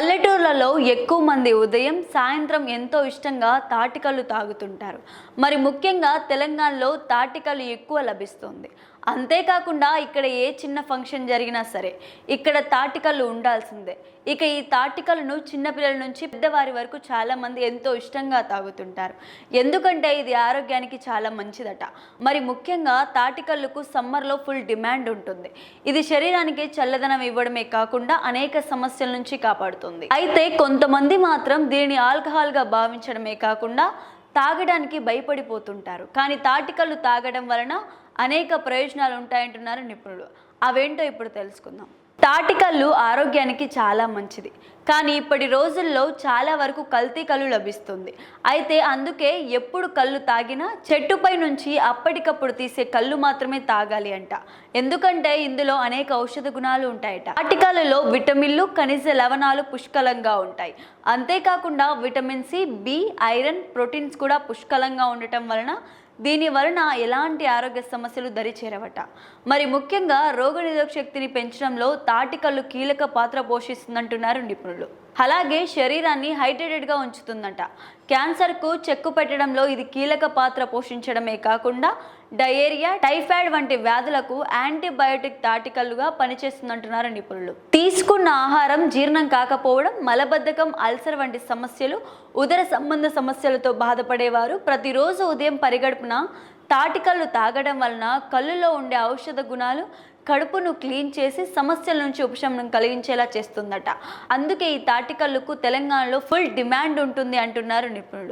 పల్లెటూర్లలో ఎక్కువ మంది ఉదయం సాయంత్రం ఎంతో ఇష్టంగా తాటికలు తాగుతుంటారు. మరి ముఖ్యంగా తెలంగాణలో తాటికలు ఎక్కువ లభిస్తుంది. అంతేకాకుండా ఇక్కడ ఏ చిన్న ఫంక్షన్ జరిగినా సరే ఇక్కడ తాటికల్లు ఉండాల్సిందే. ఇక ఈ తాటికలను చిన్నపిల్లల నుంచి పెద్దవారి వరకు చాలామంది ఎంతో ఇష్టంగా తాగుతుంటారు. ఎందుకంటే ఇది ఆరోగ్యానికి చాలా మంచిదట. మరి ముఖ్యంగా తాటికల్లుకు సమ్మర్లో ఫుల్ డిమాండ్ ఉంటుంది. ఇది శరీరానికి చల్లదనం ఇవ్వడమే కాకుండా అనేక సమస్యల నుంచి కాపాడుతుంది. అయితే కొంతమంది మాత్రం దీనిని ఆల్కహాల్గా భావించడమే కాకుండా తాగడానికి భయపడిపోతుంటారు. కానీ తాటికల్లు తాగడం వలన అనేక ప్రయోజనాలు ఉంటాయంటున్నారు నిపుణులు. అవేంటో ఇప్పుడు తెలుసుకుందాం. తాటికల్లు ఆరోగ్యానికి చాలా మంచిది. కానీ ఇప్పటి రోజుల్లో చాలా వరకు కల్తీ కళ్ళు లభిస్తుంది. అయితే అందుకే ఎప్పుడు కళ్ళు తాగినా చెట్టుపై నుంచి అప్పటికప్పుడు తీసే కళ్ళు మాత్రమే తాగాలి అంట. ఎందుకంటే ఇందులో అనేక ఔషధ గుణాలు ఉంటాయట. తాటికలలో విటమిన్లు ఖనిజ లవణాలు పుష్కలంగా ఉంటాయి. అంతేకాకుండా vitamin C B iron proteins కూడా పుష్కలంగా ఉండటం వలన దీని వలన ఎలాంటి ఆరోగ్య సమస్యలు దరిచేరవట? మరి ముఖ్యంగా రోగనిరోధక శక్తిని పెంచడంలో తాటికల్లు కీలక పాత్ర పోషిస్తుందంటున్నారు నిపుణులు. అలాగే శరీరాన్ని హైడ్రేటెడ్గా ఉంచుతుందంట. క్యాన్సర్కు చెక్కు పెట్టడంలో ఇది కీలక పాత్ర పోషించడమే కాకుండా డయేరియా టైఫాయిడ్ వంటి వ్యాధులకు యాంటీబయోటిక్ తాటికల్లుగా పనిచేస్తుందంటున్నారు నిపుణులు. తీసుకున్న ఆహారం జీర్ణం కాకపోవడం మలబద్ధకం అల్సర్ వంటి సమస్యలు ఉదర సంబంధ సమస్యలతో బాధపడేవారు. ప్రతిరోజు ఉదయం పరిగడుపున తాటికల్లు తాగడం వలన కళ్ళులో ఉండే ఔషధ గుణాలు కడుపును క్లీన్ చేసి సమస్యల నుంచి ఉపశమనం కలిగించేలా చేస్తుందట. అందుకే ఈ తాటికల్లుకు తెలంగాణలో ఫుల్ డిమాండ్ ఉంటుంది అంటున్నారు నిపుణులు.